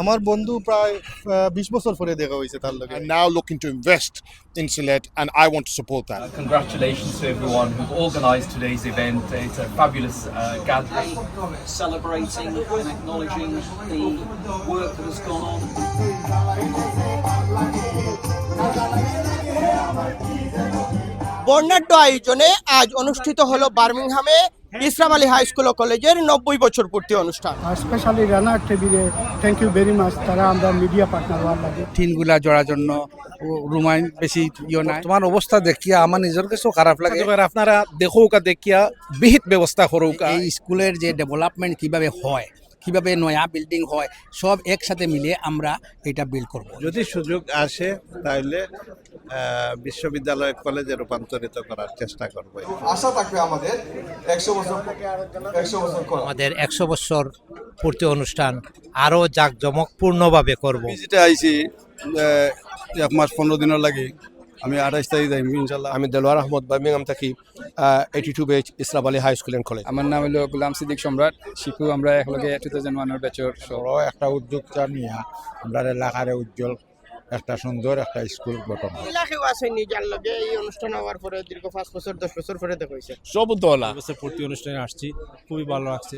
আমার বন্ধু প্রায় বিশ বছর পরে দেখা হয়েছে তার লগে and now looking to invest in Sylhet, and I want to support that. Congratulations to everyone who've organised today's event. It's a fabulous uh, gathering. celebrating and acknowledging the work that has gone on বর্ণাঢ্য আয়োজনে আজ অনুষ্ঠিত হলো বার্মিংহামে Islam Ali high school ও কলেজের নব্বই বছর পূর্তি অনুষ্ঠান। স্পেশালি রানা টেবিলে থ্যাংক ইউ ভেরি মাচ তারা আমরা মিডিয়া পার্টনার হওয়ার লাগে। টিনগুলা জড়ার জন্য রুমাইন বেশি ইয়ে নাই। তোমার অবস্থা দেখিয়া আমার নিজের কাছেও খারাপ লাগে। এবার আপনারা দেখুক দেখিয়া বিহিত ব্যবস্থা করুক। এই স্কুলের যে ডেভেলপমেন্ট কীভাবে হয় কীভাবে নয়া বিল্ডিং হয় সব একসাথে মিলে আমরা এটা বিল্ড করব। যদি সুযোগ আসে তাহলে বিশ্ববিদ্যালয় কলেজে রূপান্তরিত করার চেষ্টা করব। আশা থাকবে আমাদের একশো বছর একশো বছর আমাদের একশো বছর পূর্তি অনুষ্ঠান আরও জাঁকজমকপূর্ণভাবে করব। ভিজিটে আইছি এক মাস পনেরো দিনের লাগে। আমি আঠাইশ তারিখ যাই ইনশাল্লাহ আমি দেলোয়ার আহমদ বার্মিংহাম থাকি eighty two batch Islam Ali high school and college আমার নাম হলো গুলাম সিদ্দিক সম্রাট শিখু আমরা একলগে টু থাউজেন্ড ওয়ানের ব্যাচর বড় একটা উদ্যোক্তা নিয়ে আমরা এলাকার উজ্জ্বল একটা সুন্দর একটা স্কুল গঠন। ইলাকেও আছে নিজের এই অনুষ্ঠান হওয়ার পরে দীর্ঘ পাঁচ বছর দশ বছর পরে দেখা হয়েছে। সব দোলা পূর্তি অনুষ্ঠানে আসছি খুবই ভালো লাগছে।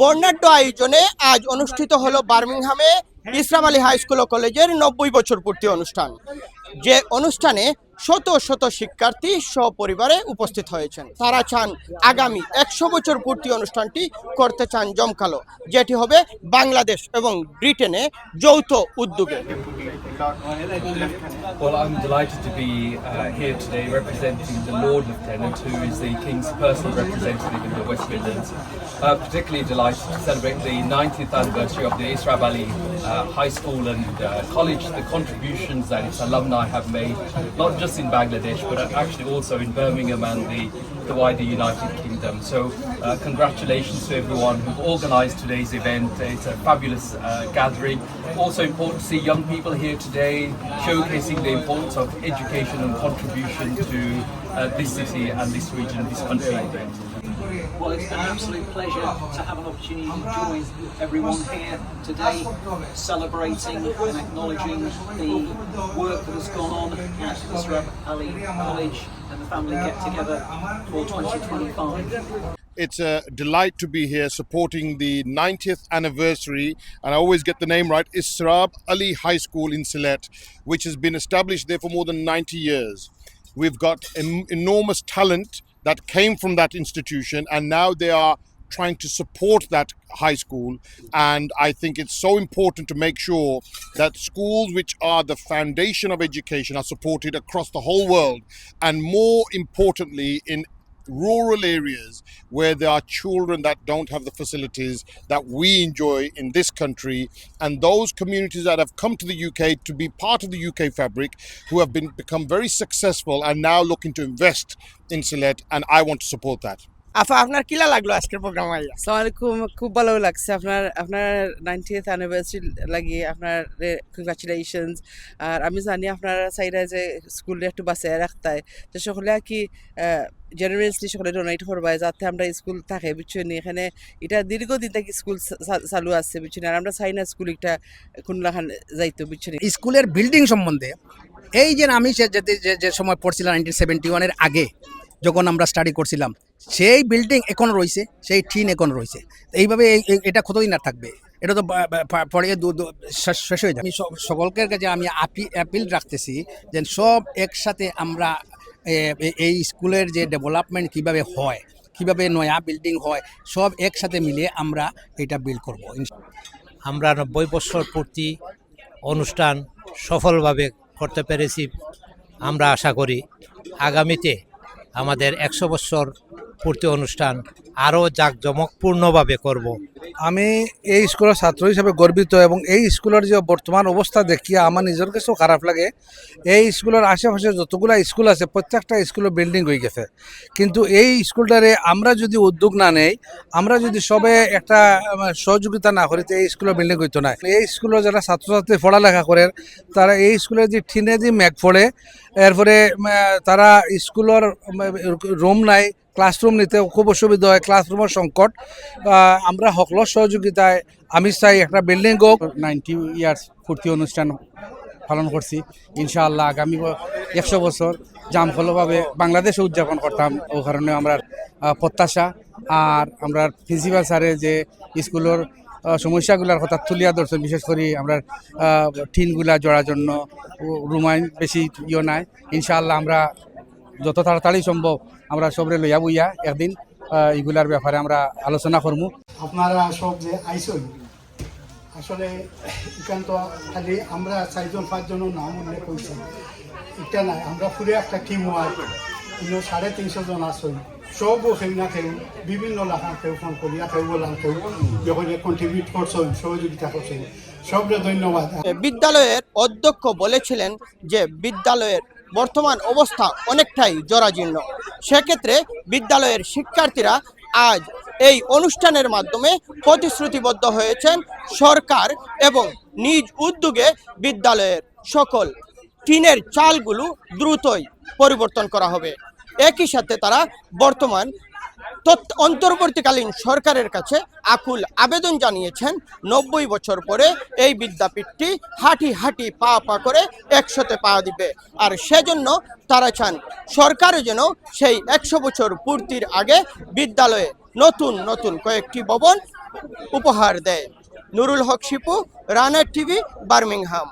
বর্ণাঢ্য আয়োজনে আজ অনুষ্ঠিত হলো বার্মিংহামে ইসলাম আলী হাই স্কুল ও কলেজের নব্বই বছর পূর্তি অনুষ্ঠান। যে অনুষ্ঠানে শত শত শিক্ষার্থী সপরিবারে উপস্থিত হয়েছেন। তারা চান আগামী একশো বছর পূর্তি অনুষ্ঠানটি করতে চান জমকালো, যেটি হবে বাংলাদেশ এবং ব্রিটেনে যৌথ উদ্যোগে। Well, I'm delighted to be uh, here today representing the Lord Lieutenant, who is the King's personal representative in the West Midlands. Uh, particularly delighted to celebrate the 90th anniversary of the Israel Valley uh, High School and uh, College, the contributions that its alumni have made, not just in Bangladesh, but actually also in Birmingham and the, the wider United Kingdom. So, uh, congratulations to everyone who've organised today's event. It's a fabulous uh, gathering. Also important to see young people here today showcasing the importance of education and contribution to uh, this city and this region, this country. Well, it's an absolute pleasure to have an opportunity to join everyone here today, celebrating and acknowledging the work that has gone on at Isra Ali College and the family get together for 2025. It's a delight to be here supporting the 90th anniversary, and I always get the name right, Israb Ali High School in Sylhet, which has been established there for more than 90 years. We've got em- enormous talent that came from that institution, and now they are trying to support that high school. And I think it's so important to make sure that schools, which are the foundation of education, are supported across the whole world, and more importantly, in rural areas where there are children that don't have the facilities that we enjoy in this country and those communities that have come to the UK to be part of the UK fabric who have been become very successful and now looking to invest in Sylhet and I want to support that. আফা আপনার কিলা লাগল আজকের programme আইয়া সালামালাইকুম খুব ভালো লাগছে। আপনার আপনার নাইনটিথ অ্যানিভার্সারি লাগিয়ে আপনার কংগ্রাচুলেশনস আর আমি জানি আপনারা চাইরা যে স্কুলে একটু বাঁচাই রাখতে তো সকলে আর কি জেনারেসলি সকলে ডোনেট করবাই যাতে আমরা স্কুল থাকে বুঝছেন এখানে এটা দীর্ঘদিন থেকে স্কুল চালু আছে বুঝছেন আর আমরা চাই না স্কুল একটা কোনলাখান যাইতো বুঝছেন স্কুলের বিল্ডিং সম্বন্ধে এই যে আমি যে যে- যে সময় পড়ছিলাম নাইনটিন সেভেন্টি ওয়ানের আগে যখন আমরা স্টাডি করছিলাম, সেই বিল্ডিং এখন রয়েছে, সেই টিন এখন রয়েছে। এইভাবে এই- এই- এটা কতদিন আর থাকবে? এটা তো পরে শেষ হয়ে যাবে। আমি সকলকে কাছে আমি অ্যাপিল রাখতেছি যে সব একসাথে আমরা এই স্কুলের যে ডেভেলপমেন্ট কীভাবে হয়, কীভাবে নয়া বিল্ডিং হয়, সব একসাথে মিলে আমরা এটা বিল্ড করব। আমরা নব্বই বছর পূর্তি অনুষ্ঠান সফলভাবে করতে পেরেছি, আমরা আশা করি। আগামীতে আমাদের একশো বছর পূর্তি অনুষ্ঠান আরও জাঁকজমকপূর্ণভাবে করব। আমি এই স্কুলের ছাত্র হিসেবে গর্বিত এবং এই স্কুলের যে বর্তমান অবস্থা দেখিয়া আমার নিজের কাছেও খারাপ লাগে। এই স্কুলের আশেপাশে যতগুলো স্কুল আছে, প্রত্যেকটা স্কুলের বিল্ডিং হয়ে গেছে। কিন্তু এই স্কুলটারে আমরা যদি উদ্যোগ না নেই, আমরা যদি সবে একটা সহযোগিতা না করি, তো এই স্কুলের বিল্ডিং হইতো না। এই স্কুলের যারা ছাত্রছাত্রী পড়ালেখা করে, তারা এই স্কুলে যে ঠিনে যে ম্যাগ পড়ে এরপরে তারা স্কুলের রুম নাই ক্লাসরুম নিতে খুব অসুবিধা হয়, ক্লাসরুমের সংকট। আমরা সকলের সহযোগিতায় আমি চাই একটা বিল্ডিং হোক। নাইনটি ইয়ার্স ফুর্তি অনুষ্ঠান পালন করছি। ইনশাআল্লাহ আগামী একশো বছর জামফলভাবে বাংলাদেশে উদযাপন করতাম। ও কারণে আমরা প্রত্যাশা আর আমরা প্রিন্সিপাল স্যারে যে স্কুলের সমস্যাগুলার কথা তুলিয়া ধরছেন বিশেষ করে আমরা টিনগুলা জড়ার জন্য রুমাইন বেশি ইয়ে নাই। ইনশাআল্লাহ আমরা যত তাড়াতাড়ি সম্ভব আমরা সবরে লইয়া বইয়া একদিন এগুলার ব্যাপারে আমরা আলোচনা করব আপনারা সব যে আইসই আসলে এখান তো খালি আমরা চারজন পাঁচজনের নাম উল্লেখ করছি। এটা নাই আমরা পুরো একটা টিম ওয়ার্ক ইনো সাড়ে তিনশো জন আসই সব কেউ না কেউ বিভিন্ন লাখা কেউ ফোন করিয়া কেউ বললাম কেউ যখন কন্ট্রিবিউট করছেন সহযোগিতা করছেন। সবরে ধন্যবাদ। বিদ্যালয়ের অধ্যক্ষ বলেছিলেন যে বিদ্যালয়ের বর্তমান অবস্থা অনেকটাই জরাজীর্ণ। সেক্ষেত্রে বিদ্যালয়ের শিক্ষার্থীরা আজ এই অনুষ্ঠানের মাধ্যমে প্রতিশ্রুতিবদ্ধ হয়েছেন সরকার এবং নিজ উদ্যোগে বিদ্যালয়ের সকল টিনের চালগুলো দ্রুতই পরিবর্তন করা হবে। একই সাথে তারা বর্তমান অন্তর্বর্তীকালীন সরকারের কাছে আকুল আবেদন জানিয়েছেন। নব্বই বছর পরে এই বিদ্যাপীঠটি হাঁটি হাঁটি পা পা করে একশোতে পা দিবে। আর সেজন্য তারা চান সরকারও যেন সেই একশো বছর পূর্তির আগে বিদ্যালয়ে নতুন নতুন কয়েকটি ভবন উপহার দেয়। Nurul Haque Shipu, Runner TV, Birmingham.